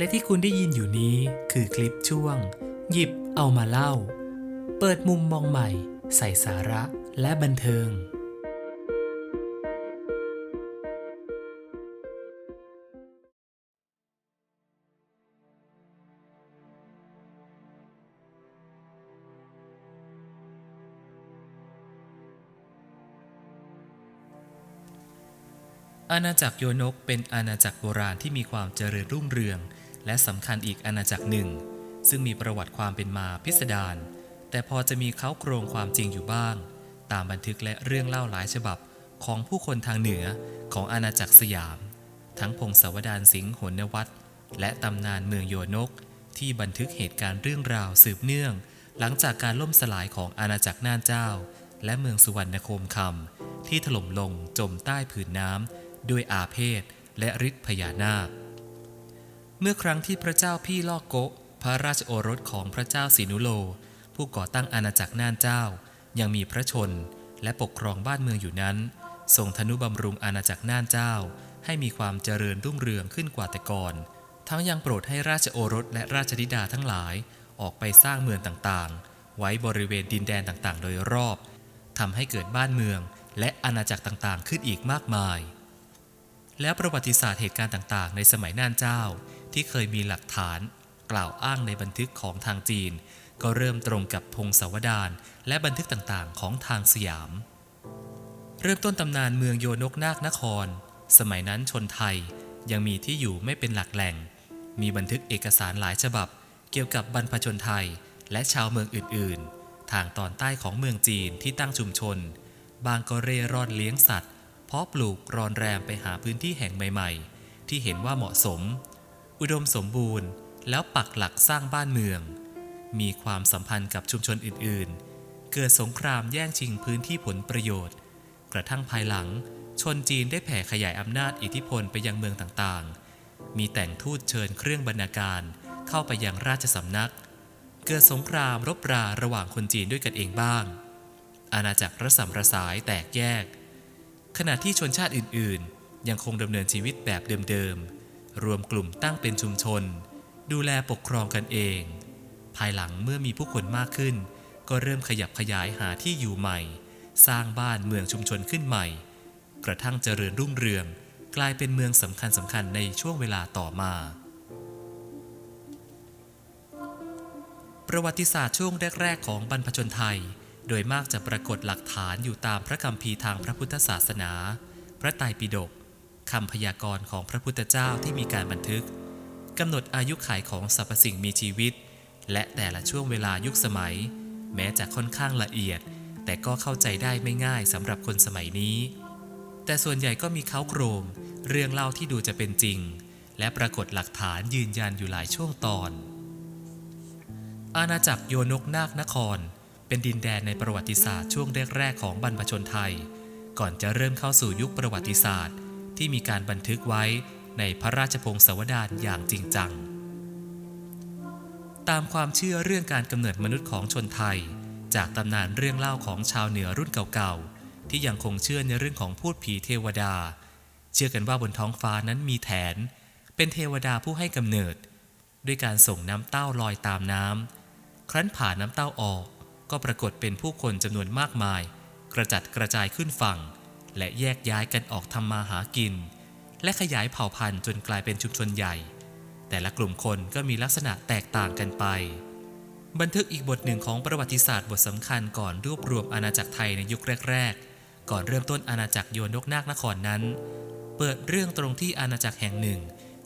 และที่คุณได้ยินอยู่นี้คือคลิปช่วง หยิบเอามาเล่า เปิดมุมมองใหม่ ใส่สาระและบันเทิง อาณาจักรโยนกเป็นอาณาจักรโบราณที่มีความเจริญรุ่งเรือง และสำคัญอีกอาณาจักรหนึ่ง ซึ่งมีประวัติความเป็นมาพิสดารแต่พอจะมีเขาโครงความจริงอยู่บ้าง ตามบันทึกและเรื่องเล่าหลายฉบับของผู้คนทางเหนือของอาณาจักรสยาม ทั้งพงศาวดารสิงห์หนวัตรและตำนานเมืองโยนก ที่บันทึกเหตุการณ์เรื่องราวสืบเนื่อง หลังจากการล่มสลายของอาณาจักรน่านเจ้า และเมืองสุวรรณโคมคำที่ถล่มลงจมใต้ผืนน้ำด้วยอาเพศและฤทธิ์พญานาค เมื่อครั้งที่พระเจ้าพี่ลอกโกะพระราชโอรสของพระเจ้าศรีนุโล ผู้ก่อตั้งอาณาจักรน่านเจ้า ยังมีพระชน และปกครองบ้านเมืองอยู่นั้นทรงทนุบำรุงอาณาจักรน่านเจ้า ให้มีความเจริญรุ่งเรืองขึ้นกว่าแต่ก่อน ทั้งยังโปรดให้ราชโอรสและราชธิดาทั้งหลายออกไปสร้างเมืองต่างๆ ไว้บริเวณดินแดนต่างๆ โดยรอบทำให้เกิดบ้านเมืองและอาณาจักรต่างๆ ขึ้นอีกมากมาย แล้วประวัติศาสตร์เหตุการณ์ต่างๆ ในสมัยน่านเจ้า ที่เคยมีหลักฐาน กล่าวอ้างในบันทึกของทางจีน ก็เริ่มตรงกับพงศาวดารและบันทึกต่างๆ ของทางสยาม เริ่มต้นตำนานเมืองโยนกนาคนคร สมัยนั้นชนไทยยังมีที่อยู่ไม่เป็นหลักแหล่ง มีบันทึกเอกสารหลายฉบับ เกี่ยวกับบรรพชนไทยและชาวเมืองอื่น ๆ ทางตอนใต้ของเมืองจีนที่ตั้งชุมชน บางก็เร่ร่อนเลี้ยงสัตว์ เพาะปลูกรอนแรมไปหาพื้นที่แห่งใหม่ ๆ ที่เห็นว่าเหมาะสม อุดมสมบูรณ์ แล้วปักหลักสร้างบ้านเมือง มีความสัมพันธ์กับชุมชนอื่นๆ เกิดสงครามแย่งชิงพื้นที่ผลประโยชน์ กระทั่งภายหลัง ชนจีนได้แผ่ขยายอำนาจอิทธิพลไปยังเมืองต่างๆ มีแต่งทูตเชิญเครื่องบรรณาการเข้าไปยังราชสำนัก เกิดสงครามรบราระหว่างคนจีนด้วยกันเองบ้าง อาณาจักรระสำระสายแตกแยก ขณะที่ชนชาติอื่นๆ ยังคงดำเนินชีวิตแบบเดิมๆ รวมกลุ่มตั้งเป็นชุมชน ดูแลปกครองกันเอง ภายหลังเมื่อมีผู้คนมากขึ้น ก็เริ่มขยับขยายหาที่อยู่ใหม่ สร้างบ้านเมืองชุมชนขึ้นใหม่ กระทั่งเจริญรุ่งเรือง กลายเป็นเมืองสำคัญสำคัญในช่วงเวลาต่อมา ประวัติศาสตร์ช่วงแรก ๆ ของบรรพชนไทย โดยมากจะปรากฏหลักฐานอยู่ตามพระคัมภีร์ทางพระพุทธศาสนา พระไตรปิฎก คำพยากรณ์ของพระพุทธเจ้าที่มีการบันทึกกำหนดอายุขัยของสรรพสิ่งมีชีวิต และแต่ละช่วงเวลายุคสมัย แม้จะค่อนข้างละเอียด แต่ก็เข้าใจได้ไม่ง่ายสำหรับคนสมัยนี้ แต่ส่วนใหญ่ก็มีเขาโครง เรื่องเล่าที่ดูจะเป็นจริง และปรากฏหลักฐานยืนยันอยู่หลายช่วงตอน อาณาจักรโยนกนาคนคร เป็นดินแดนในประวัติศาสตร์ช่วงแรกๆของบรรพชนไทย ก่อนจะเริ่มเข้าสู่ยุคประวัติศาสตร์ ที่มีการบันทึกไว้ในพระราชพงศาวดารอย่างจริงจัง ตามความเชื่อเรื่องการกำเนิดมนุษย์ของชนไทย จากตำนานเรื่องเล่าของชาวเหนือรุ่นเก่าๆ ที่ยังคงเชื่อในเรื่องของพูดผีเทวดา เชื่อกันว่าบนท้องฟ้านั้นมีแถน เป็นเทวดาผู้ให้กำเนิด ด้วยการส่งน้ำเต้าลอยตามน้ำครั้นผ่านน้ำเต้าออกก็ปรากฏเป็นผู้คนจำนวนมากมาย กระจัดกระจายขึ้นฝั่ง และแยกย้ายกันออกทำมาหากิน และขยายเผ่าพันธุ์จนกลายเป็นชุมชนใหญ่ แต่ละกลุ่มคนก็มีลักษณะแตกต่างกันไป บันทึกอีกบทหนึ่งของประวัติศาสตร์บทสำคัญก่อนรวบรวมอาณาจักรไทยในยุคแรก ๆ ก่อนเริ่มต้นอาณาจักรโยนกนาคนครนั้น เปิดเรื่องตรงที่อาณาจักรแห่งหนึ่ง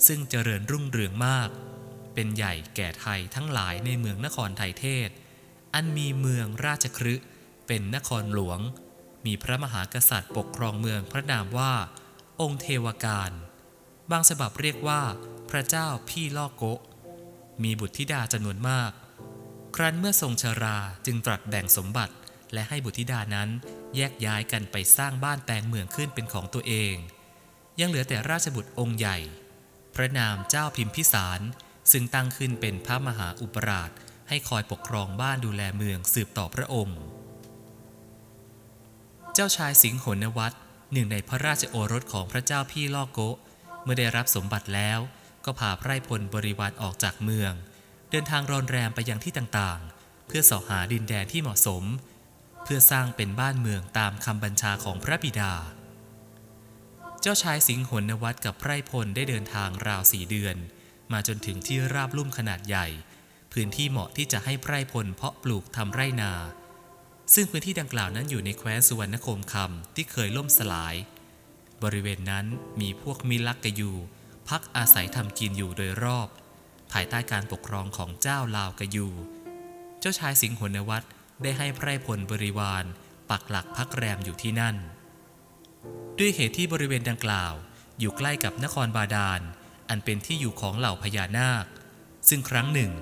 ซึ่งเจริญรุ่งเรืองมาก เป็นใหญ่แก่ไทยทั้งหลายในเมืองนครไทยเทศ อันมีเมืองราชครึเป็นนครหลวง มีพระมหากษัตริย์ปกครองเมืองพระนามว่า องค์เทวการ บางฉบับเรียกว่า พระเจ้าพี่ล่อโกะ มีบุตรธิดาจำนวนมาก ครั้นเมื่อทรงชราจึงตรัสแบ่งสมบัติและให้บุตรธิดานั้นแยกย้ายกันไปสร้างบ้านแปลงเมืองขึ้นเป็นของตัวเอง ยังเหลือแต่ราชบุตรองค์ใหญ่ พระนามเจ้าพิมพิสาร ซึ่งตั้งขึ้นเป็นพระมหาอุปราชให้คอยปกครองบ้านดูแลเมืองสืบต่อพระองค์ เจ้าชายสิงห์หนวัตหนึ่งในพระราชโอรสของพระเจ้าพี่ล่อโกะเมื่อได้รับสมบัติแล้วก็พาไพร่พลบริวารออกจากเมือง เดินทางรอนแรมไปยังที่ต่างๆ เพื่อสาะหาดินแดนที่เหมาะสม เพื่อสร้างเป็นบ้านเมืองตามคำบัญชาของพระบิดา เจ้าชายสิงห์หนวัตกับไพร่พลได้เดินทางราวสี่เดือน มาจนถึงที่ราบลุ่มขนาดใหญ่ พื้นที่เหมาะที่จะให้ไพร่พลเพาะปลูกทำไร่นา ซึ่งพื้นที่ดังกล่าวนั้นอยู่ในแคว้นสุวรรณคมคำที่เคยล่มสลาย บริเวณนั้นมีพวกมิลักกะยูพักอาศัยทำกินอยู่โดยรอบ ภายใต้การปกครองของเจ้าลาวกะยู เจ้าชายสิงห์หนวัตได้ให้ไพร่พลบริวาร ปักหลักพักแรมอยู่ที่นั่น ด้วยเหตุที่บริเวณดังกล่าว อยู่ใกล้กับนครบาดาล อันเป็นที่อยู่ของเหล่าพญานาค ซึ่งครั้งหนึ่ง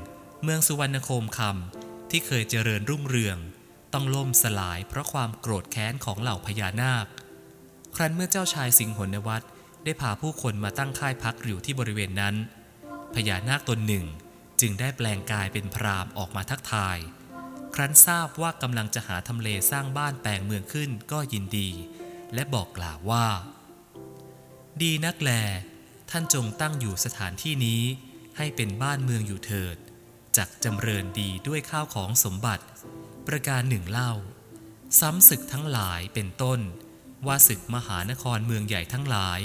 เมืองสุวรรณโคมคำที่เคยเจริญรุ่งเรือง ต้องล่มสลายเพราะความโกรธแค้นของเหล่าพญานาค ครั้นเมื่อเจ้าชายสิงห์หนวัตได้พาผู้คนมาตั้งค่ายพักอยู่ที่บริเวณนั้น พญานาคตนหนึ่งจึงได้แปลงกายเป็นพรามออกมาทักทาย ครั้นทราบว่ากำลังจะหาทำเลสร้างบ้านแปลงเมืองขึ้นก็ยินดี และบอกกล่าวว่า ดีนักแล ท่านจงตั้งอยู่สถานที่นี้ให้เป็นบ้านเมืองอยู่เถิดจักจำเริญดีด้วยข้าวของสมบัติ ประการหนึ่งเล่า ซ้ำศึกทั้งหลายเป็นต้น ว่าศึกมหานครเมืองใหญ่ทั้งหลาย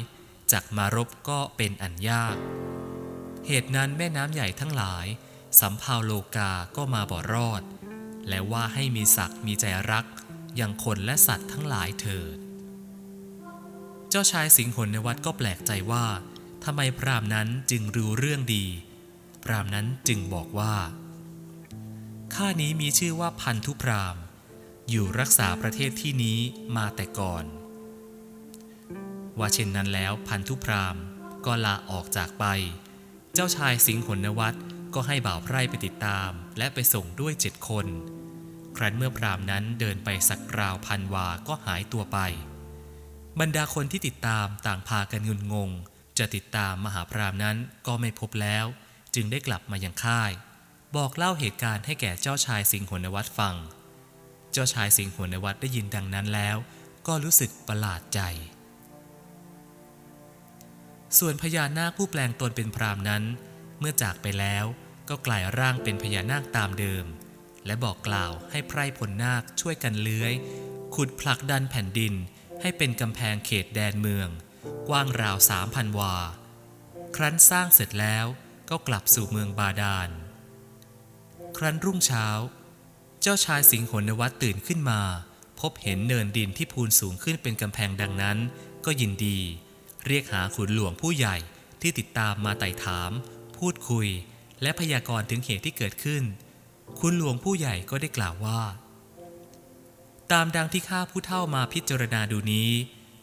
จักมารบก็เป็นอันยาก เหตุนั้นแม่น้ำใหญ่ทั้งหลายสำเภาโลกาก็มาบ่รอด และว่าให้มีศักดิ์มีใจรักอย่างคนและสัตว์ทั้งหลายเถิด เจ้าชายสิงห์หนในวัดก็แปลกใจว่าทำไมพรามนั้นจึงรู้เรื่องดี พรามนั้นจึงบอกว่า ข้านี้มีชื่อว่าพันธุพรามอยู่รักษาประเทศที่นี้มาแต่ก่อน ว่าเช่นนั้นแล้วพันธุพรามก็ลาออกจากไป เจ้าชายสิงห์หนวัตก็ให้บ่าวไพร่ไปติดตาม และไปส่งด้วยเจ็ดคน ครั้นเมื่อพรามนั้นเดินไปสักราวพันวาก็หายตัวไป บรรดาคนที่ติดตามต่างพากันงุนงง จะติดตามมหาพรามนั้นก็ไม่พบแล้ว จึงได้กลับมายังค่าย บอกเล่าเหตุการณ์ให้แก่เจ้าชายสิงห์หนวัตฟัง เจ้าชายสิงห์หนวัตได้ยินดังนั้นแล้ว ก็รู้สึกประหลาดใจ ส่วนพญานาคผู้แปลงตนเป็นพรามนั้น เมื่อจากไปแล้วก็กลายร่างเป็นพญานาคตามเดิม และบอกกล่าวให้ไพร่พลนาคช่วยกันเลื้อย ขุดผลักดันแผ่นดิน ให้เป็นกำแพงเขตแดนเมือง กว้างราวสามพันวา ครั้นสร้างเสร็จแล้วก็กลับสู่เมืองบาดาล ครั้นรุ่งเช้า เจ้าชายสิงห์หนวัตตื่นขึ้นมา พบเห็นเนินดินที่พูนสูงขึ้นเป็นกำแพงดังนั้น ก็ยินดี เรียกหาขุนหลวงผู้ใหญ่ที่ติดตามมาไต่ถาม พูดคุย และพยากรณ์ถึงเหตุที่เกิดขึ้น คุณหลวงผู้ใหญ่ก็ได้กล่าวว่า ตามดังที่ข้าผู้เท่ามาพิจารณาดูนี้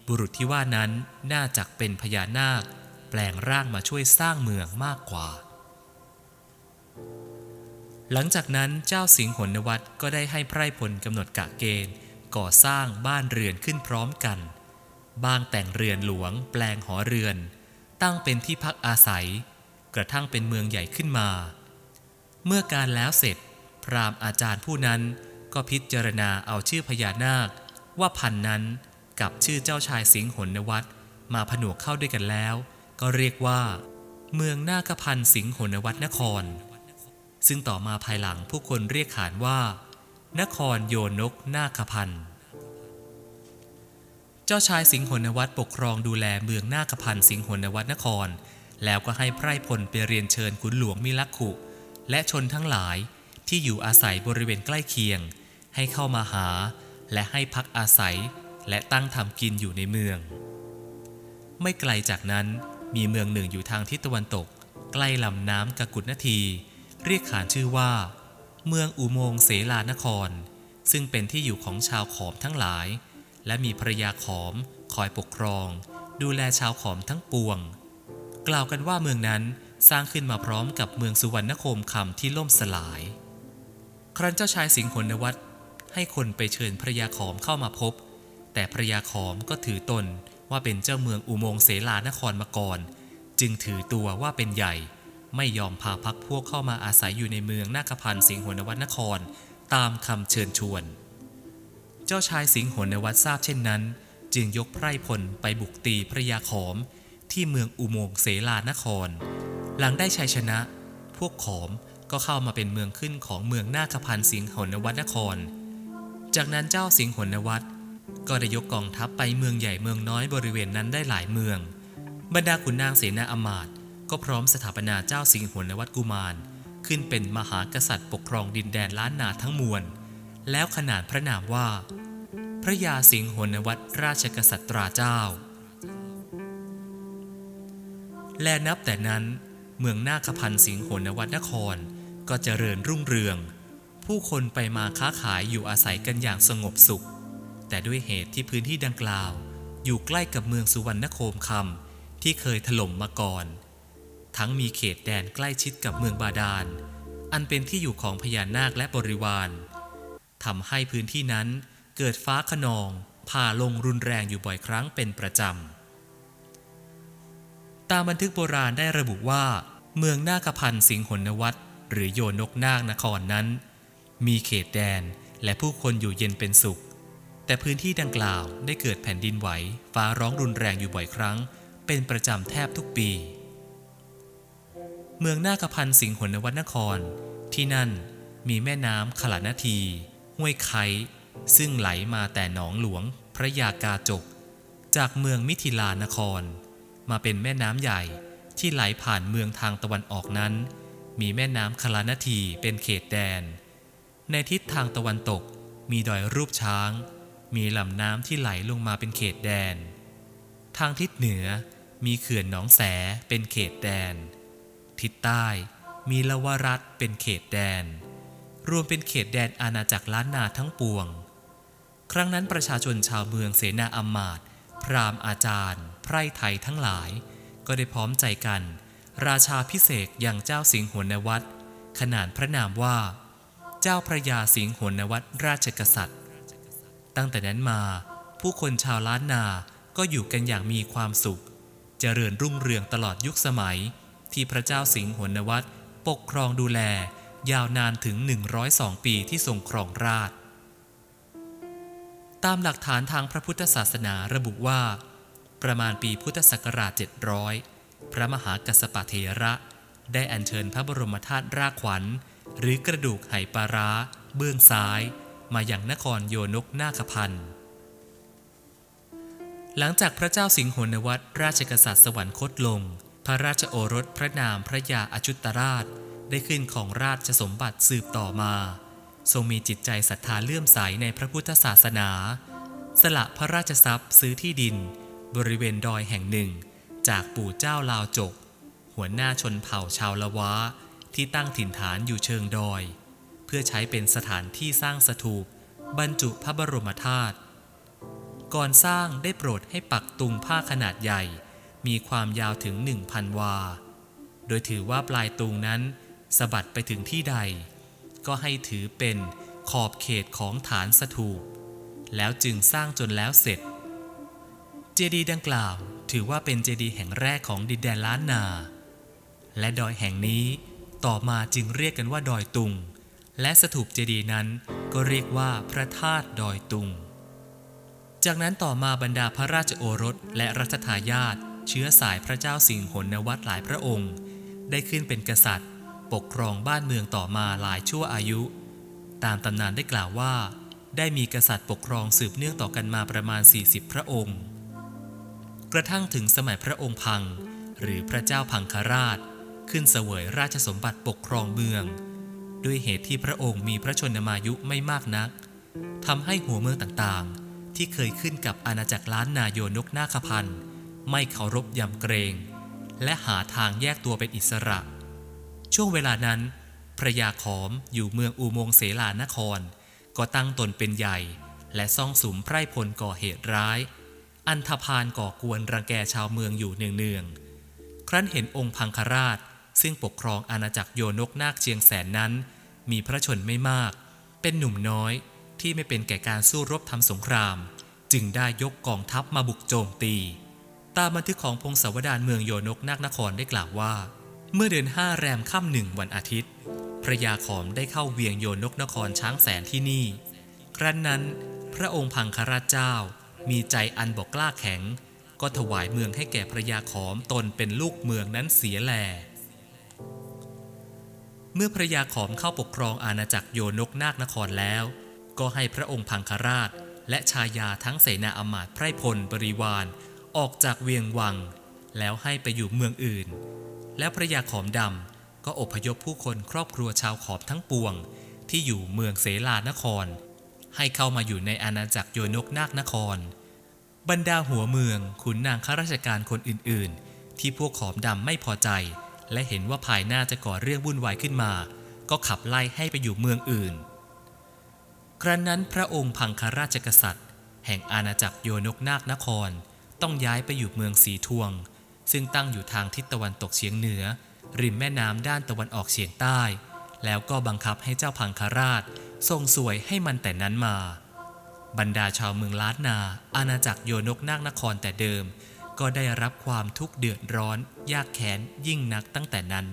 บุรุษที่ว่านั้นน่าจะเป็นพญานาค แปลงร่างมาช่วยสร้างเมืองมากกว่า หลังจากนั้นเจ้าสิงห์หนวัตก็ได้ให้ไพร่พลกำหนดกะเกณฑ์ ก่อสร้างบ้านเรือนขึ้นพร้อมกัน บางแต่งเรือนหลวง แปลงหอเรือน ตั้งเป็นที่พักอาศัย กระทั่งเป็นเมืองใหญ่ขึ้นมา เมื่อการแล้วเสร็จ พราหมณ์อาจารย์ผู้นั้นก็พิจารณาเอาชื่อพญานาค ว่าพันนั้นกับชื่อเจ้าชายสิงห์หนวัตมาผนวกเข้าด้วยกันแล้ว ก็เรียกว่า เมืองนาคพันสิงห์หนวัตนคร ซึ่งต่อมาภายหลังผู้คนเรียกขานว่า นครโยนกนาคพันธ์เจ้าชายสิงห์หนวัตปกครองดูแลเมืองนาคพันธ์สิงห์หนวัตนคร แล้วก็ให้ไพร่พลไปเรียนเชิญขุนหลวงมิลักขุ และชนทั้งหลายที่อยู่อาศัยบริเวณใกล้เคียง ให้เข้ามาหา และให้พักอาศัย และตั้งทำกินอยู่ในเมือง ไม่ไกลจากนั้นมีเมืองหนึ่งอยู่ทางทิศตะวันตก ใกล้ลำน้ำกกุฏนาที เรียกขานชื่อว่า เมืองอุโมงเสลานคร ซึ่งเป็นที่อยู่ของชาวขอมทั้งหลาย และมีภรยาขอมคอยปกครอง ดูแลชาวขอมทั้งปวง กล่าวกันว่าเมืองนั้นสร้างขึ้นมาพร้อมกับเมืองสุวรรณโคมคำที่ล่มสลาย ครั้นเจ้าชายสิงห์นวัตให้คนไปเชิญภรรยาขอมเข้ามาพบ แต่ภรรยาขอมก็ถือตนว่าเป็นเจ้าเมืองอุโมงเสลานครมาก่อน จึงถือตัวว่าเป็นใหญ่ ไม่ยอมพาพักพวกเข้ามาอาศัยอยู่ในเมืองนาคพันธ์สิงห์หนวัตนคร ตามคำเชิญชวน เจ้าชายสิงห์หนวัตทราบเช่นนั้น จึงยกไพร่พลไปบุกตีภระยาขอม ที่เมืองอุโมงเสลานคร หลังได้ชัยชนะ พวกขอมก็เข้ามาเป็นเมืองขึ้นของเมืองนาคพันธ์สิงห์หนวัตนคร จากนั้นเจ้าสิงห์หนวัตก็ได้ยกกองทัพไปเมืองใหญ่เมืองน้อยบริเวณนั้นได้หลายเมือง บรรดาขุนนางเสนาอมาตย์ ก็พร้อมสถาปนาเจ้าสิงห์หนวัตกุมาร ขึ้นเป็นมหากษัตริย์ปกครองดินแดนล้านนาทั้งมวล แล้วขนานพระนามว่า พระยาสิงห์หนวัตราชกษัตริย์ราเจ้า และนับแต่นั้นเมืองนาคพันสิงห์หนวัตนครก็เจริญรุ่งเรือง ผู้คนไปมาค้าขายอยู่อาศัยกันอย่างสงบสุข แต่ด้วยเหตุที่พื้นที่ดังกล่าว อยู่ใกล้กับเมืองสุวรรณโคมคำที่เคยถล่มมาก่อน ทั้งมีเขตแดนใกล้ชิดกับเมืองบาดาล อันเป็นที่อยู่ของพญานาคและบริวารทำให้พื้นที่นั้นเกิดฟ้าขนองผ่าลงรุนแรงอยู่บ่อยครั้งเป็นประจำ ตามบันทึกโบราณได้ระบุว่า เมืองนาคพันธ์สิงหนวัตหรือโยนกนาคนครนั้น มีเขตแดนและผู้คนอยู่เย็นเป็นสุข แต่พื้นที่ดังกล่าวได้เกิดแผ่นดินไหว ฟ้าร้องรุนแรงอยู่บ่อยครั้ง เป็นประจำแทบทุกปี เมืองนาคพันสิงห์หนวัตนคร ที่นั่นมีแม่น้ำขลานาที ห้วยไคซึ่งไหลมาแต่หนองหลวงพระยากาจก จากเมืองมิถิลานคร มาเป็นแม่น้ำใหญ่ที่ไหลผ่านเมืองทางตะวันออกนั้น มีแม่น้ำคลานาทีเป็นเขตแดน ในทิศทางตะวันตกมีดอยรูปช้าง มีลำน้ำที่ไหลลงมาเป็นเขตแดน ทางทิศเหนือมีเขื่อนหนองแสเป็นเขตแดน ทิศใต้มีละวรัตเป็นเขตแดน รวมเป็นเขตแดนอาณาจักรล้านนาทั้งปวง ครั้งนั้นประชาชนชาวเมืองเสนาอำมาตย์พราหมณ์อาจารย์ ไพร่ไทยทั้งหลาย ก็ได้พร้อมใจกัน ราชาพิเศษอย่างเจ้าสิงห์หนวัตขนานพระนามว่า เจ้าพระยาสิงห์หนวัตรราชกษัตริย์ ตั้งแต่นั้นมาผู้คนชาวล้านนาก็อยู่กันอย่างมีความสุขเจริญรุ่งเรืองตลอดยุคสมัย ที่พระเจ้าสิงห์หนวัตปกครองดูแล ยาวนานถึง 102 ปีที่ทรงครองราชตามหลักฐานทางพระพุทธศาสนาระบุว่า ประมาณปีพุทธศักราช 700 พระมหากัสปะเทระ ได้อัญเชิญพระบรมธาตุรากขวัญ หรือกระดูกไหปาร้า เบื้องซ้าย มาอย่างนครโยนกนาคพันธ์หลังจากพระเจ้าสิงหนวัตรราชกษัตริย์สวรรคตลง พระราชโอรสพระนามพระยาอจุตราชได้ขึ้นของราชสมบัติสืบต่อมา ทรงมีจิตใจศรัทธาเลื่อมใสในพระพุทธศาสนา สละพระราชทรัพย์ซื้อที่ดิน บริเวณดอยแห่งหนึ่ง จากปู่เจ้าลาวจก หัวหน้าชนเผ่าชาวละวะที่ตั้งถิ่นฐานอยู่เชิงดอย เพื่อใช้เป็นสถานที่สร้างสถูปบรรจุพระบรมธาตุก่อนสร้างได้โปรดให้ปักตุงผ้าขนาดใหญ่ มีความยาวถึง1,000วา โดยถือว่าปลายตุงนั้นสะบัดไปถึงที่ใด ก็ให้ถือเป็นขอบเขตของฐานสถูป แล้วจึงสร้างจนแล้วเสร็จ เจดีย์ดังกล่าวถือว่าเป็นเจดีย์แห่งแรกของดินแดนล้านนา และดอยแห่งนี้ต่อมาจึงเรียกกันว่าดอยตุง และสถูปเจดีย์นั้นก็เรียกว่าพระธาตุดอยตุง จากนั้นต่อมาบรรดาพระราชโอรสและรัชทายาท เชื้อสายพระเจ้าสิงหนวัตรหลายพระองค์ ได้ขึ้นเป็นกษัตริย์ ปกครองบ้านเมืองต่อมาหลายชั่วอายุ ตามตำนานได้กล่าวว่า ได้มีกษัตริย์ปกครองสืบเนื่องต่อกันมาประมาณ 40 พระองค์ กระทั่งถึงสมัยพระองค์พัง หรือพระเจ้าพังคราช ขึ้นเสวยราชสมบัติปกครองเมือง ด้วยเหตุที่พระองค์มีพระชนมายุไม่มากนักทำให้หัวเมืองต่างๆ ที่เคยขึ้นกับอาณาจักรล้านนาโยนกนาคพันธ์ ไม่เคารพยำเกรง และหาทางแยกตัวเป็นอิสระ ช่วงเวลานั้น พระยาขอมอยู่เมืองอุโมงเสลานคร ก็ตั้งตนเป็นใหญ่ และซ่องสุมไพร่พลก่อเหตุร้าย อันธพาลก่อกวนรังแกชาวเมืองอยู่เนืองๆ ครั้นเห็นองค์พังคราช ซึ่งปกครองอาณาจักรโยนกนาคเชียงแสนนั้น มีพระชนไม่มาก เป็นหนุ่มน้อยที่ไม่เป็นแก่การสู้รบทำสงคราม จึงได้ยกกองทัพมาบุกโจมตี ตามบันทึกของพงศาวดารเมืองโยนกนาคนครได้กล่าวว่า เมื่อเดือนห้าแรมค่ำหนึ่งวันอาทิตย์พระยาขอมได้เข้าเวียงโยนกนครช้างแสนที่นี่ ครั้นนั้น พระองค์พังคราชเจ้า มีใจอันบอกกล้าแข็ง ก็ถวายเมืองให้แก่พระยาขอมตนเป็นลูกเมืองนั้นเสียแล เมื่อพระยาขอมเข้าปกครองอาณาจักรโยนกนาคนครแล้ว ก็ให้พระองค์พังคราชและชายาทั้งเสนาอมาตย์ไพรพลบริวาร ออกจากเวียงวัง แล้วให้ไปอยู่เมืองอื่น แล้วพระยาขอมดำก็อพยพผู้คนครอบครัวชาวขอมทั้งปวง ที่อยู่เมืองเสลานคร ให้เข้ามาอยู่ในอาณาจักรโยนกนาคนคร บรรดาหัวเมืองขุนนางข้าราชการคนอื่น ๆ ที่พวกขอมดำไม่พอใจ และเห็นว่าภายหน้าจะก่อเรื่องวุ่นวายขึ้นมา ก็ขับไล่ให้ไปอยู่เมืองอื่น ครั้นนั้นพระองค์พังคราชกษัตริย์ แห่งอาณาจักรโยนกนาคนคร ต้องย้ายไปอยู่เมืองสีทวง ซึ่งตั้งอยู่ทางทิศตะวันตกเฉียงเหนือ ริมแม่น้ำด้านตะวันออกเฉียงใต้ แล้วก็บังคับให้เจ้าพังคาราช ทรงสวยให้มันแต่นั้นมา บรรดาชาวเมืองล้านนา อาณาจักรโยนกนาคนครแต่เดิม ก็ได้รับความทุกข์เดือดร้อน ยากแค้นยิ่งนักตั้งแต่นั้น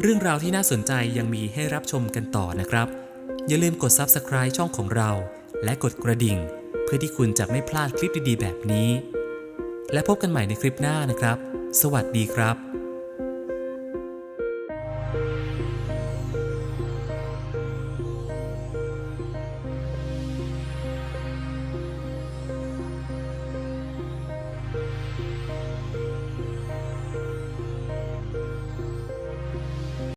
เรื่องราวที่น่าสนใจยังมีให้รับชมกันต่อนะครับ อย่าลืมกด Subscribe ช่องของเรา และกดกระดิ่ง เพื่อที่คุณจะไม่พลาดคลิปดีๆ แบบนี้ และพบกันใหม่ในคลิปหน้านะครับ สวัสดีครับ